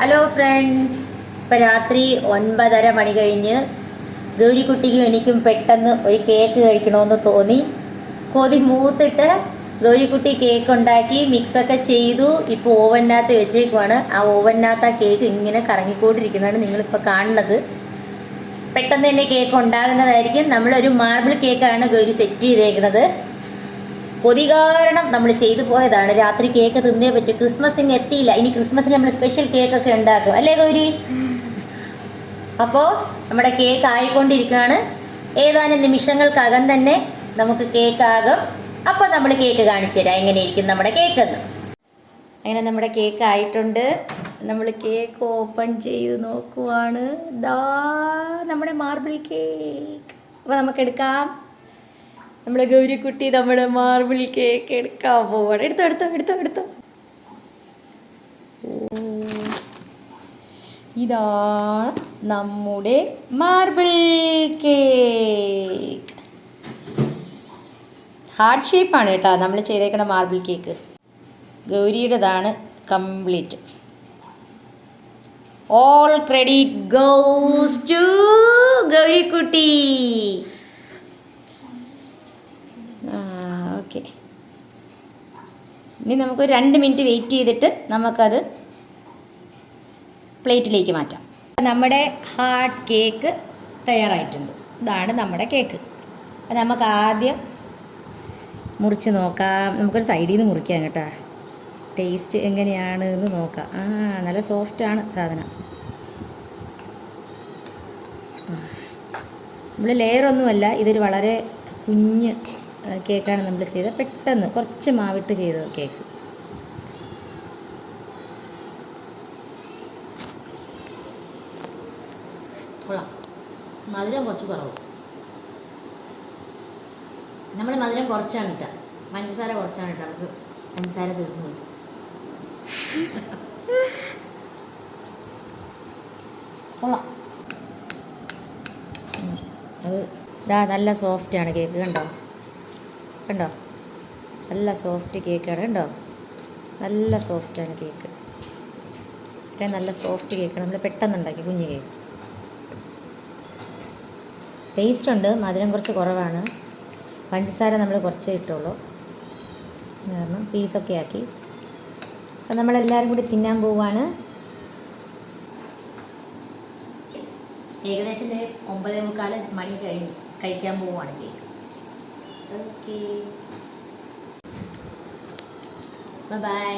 Hello friends ഇപ്പം രാത്രി ഒൻപതര മണി കഴിഞ്ഞ് ഗൗരിക്കുട്ടിക്കും എനിക്കും പെട്ടെന്ന് ഒരു കേക്ക് കഴിക്കണമെന്ന് തോന്നി. കൊതി മൂത്തിട്ട് ഗൗരിക്കുട്ടി കേക്ക് ഉണ്ടാക്കി മിക്സൊക്കെ ചെയ്തു. ഇപ്പോൾ ഓവനകത്ത് വെച്ചേക്കുവാണ്. ആ ഓവനകത്ത് ആ കേക്ക് ഇങ്ങനെ കറങ്ങിക്കൊണ്ടിരിക്കുന്നതാണ് നിങ്ങളിപ്പോൾ കാണുന്നത്. പെട്ടെന്ന് തന്നെ കേക്ക് ഉണ്ടാകുന്നതായിരിക്കും. നമ്മളൊരു മാർബിൾ കേക്കാണ് ഗൗരി സെറ്റ് ചെയ്തേക്കുന്നത്. കൊതി കാരണം നമ്മൾ ചെയ്തു പോയതാണ്. രാത്രി കേക്ക് തിന്നേ പറ്റും. ക്രിസ്മസ് ഇങ്ങ് എത്തിയില്ല. ഇനി ക്രിസ്മസിന് നമ്മൾ സ്പെഷ്യൽ കേക്കൊക്കെ ഉണ്ടാക്കും. അല്ലേ ഗൗരി? അപ്പോൾ നമ്മുടെ കേക്ക് ആയിക്കൊണ്ടിരിക്കുകയാണ്. ഏതാനും നിമിഷങ്ങൾക്കകം തന്നെ നമുക്ക് കേക്ക് ആകും. അപ്പോൾ നമ്മൾ കേക്ക് കാണിച്ചു തരാം. എങ്ങനെയിരിക്കും നമ്മുടെ കേക്ക് എന്ന്. അങ്ങനെ നമ്മുടെ കേക്ക് ആയിട്ടുണ്ട്. നമ്മൾ കേക്ക് ഓപ്പൺ ചെയ്ത് നോക്കുവാണ്. ദാ നമ്മുടെ മാർബിൾ കേക്ക് അപ്പോൾ നമുക്ക് എടുക്കാം. നമ്മുടെ ഗൗരിക്കുട്ടി നമ്മുടെ മാർബിൾ കേക്ക് എടുക്കാൻ പോവാണ്. എടുത്തോ എടുത്തോ എടുത്തോ എടുത്തോ. ഇതാണ് നമ്മുടെ മാർബിൾ കേക്ക് ഹാർട്ട് ഷേപ്പാണ് കേട്ടോ. നമ്മൾ ചെയ്തേക്കണ marble cake ഗൗരിയുടേതാണ് complete all credit goes to Gowrikutty. Okay. ഇനി നമുക്ക് രണ്ട് മിനിറ്റ് വെയിറ്റ് ചെയ്തിട്ട് നമുക്കത് പ്ലേറ്റിലേക്ക് മാറ്റാം. നമ്മുടെ ഹാർട്ട് കേക്ക് തയ്യാറായിട്ടുണ്ട്. ഇതാണ് നമ്മുടെ കേക്ക്. അപ്പം നമുക്ക് ആദ്യം മുറിച്ച് നോക്കാം. നമുക്കൊരു സൈഡിൽ നിന്ന് മുറിക്കാം കേട്ടോ. ടേസ്റ്റ് എങ്ങനെയാണ് എന്ന് നോക്കാം. ആ നല്ല സോഫ്റ്റാണ് സാധനം. നമ്മൾ ലെയറൊന്നുമല്ല ഇതൊരു വളരെ കുഞ്ഞ് കേക്കാണ് നമ്മൾ ചെയ്തത്. പെട്ടെന്ന് കുറച്ച് മാവിട്ട് ചെയ്ത കേക്ക്. മധുരം കുറച്ച് കുറവ്. നമ്മൾ മധുരം കുറച്ചാണ് ഇട്ട. പഞ്ചസാര കുറച്ചാണ് ഇട്ട. നമുക്ക് പഞ്ചസാര തീർന്നു കൊള്ളാം. അത് ഇതാ നല്ല സോഫ്റ്റാണ് കേക്ക് കണ്ടോ? കണ്ടോ? നല്ല സോഫ്റ്റ് കേക്കാണ് കണ്ടോ? നല്ല സോഫ്റ്റാണ് കേക്ക് ഇത്രയും നല്ല സോഫ്റ്റ് കേക്ക് നമ്മൾ പെട്ടെന്ന് ഉണ്ടാക്കി കുഞ്ഞ് കേക്ക് ടേസ്റ്റ് ഉണ്ട് മധുരം കുറച്ച് കുറവാണ്. പഞ്ചസാര നമ്മൾ കുറച്ചേ ഇട്ടുള്ളൂ. കാരണം പീസൊക്കെ ആക്കി. അപ്പം നമ്മളെല്ലാവരും കൂടി തിന്നാൻ പോവാണ്. ഏകദേശം ഒമ്പതേ മുക്കാൽ മണി കഴിഞ്ഞ് കഴിക്കാൻ പോവുകയാണ് കേക്ക് ഓക്കെ ബൈ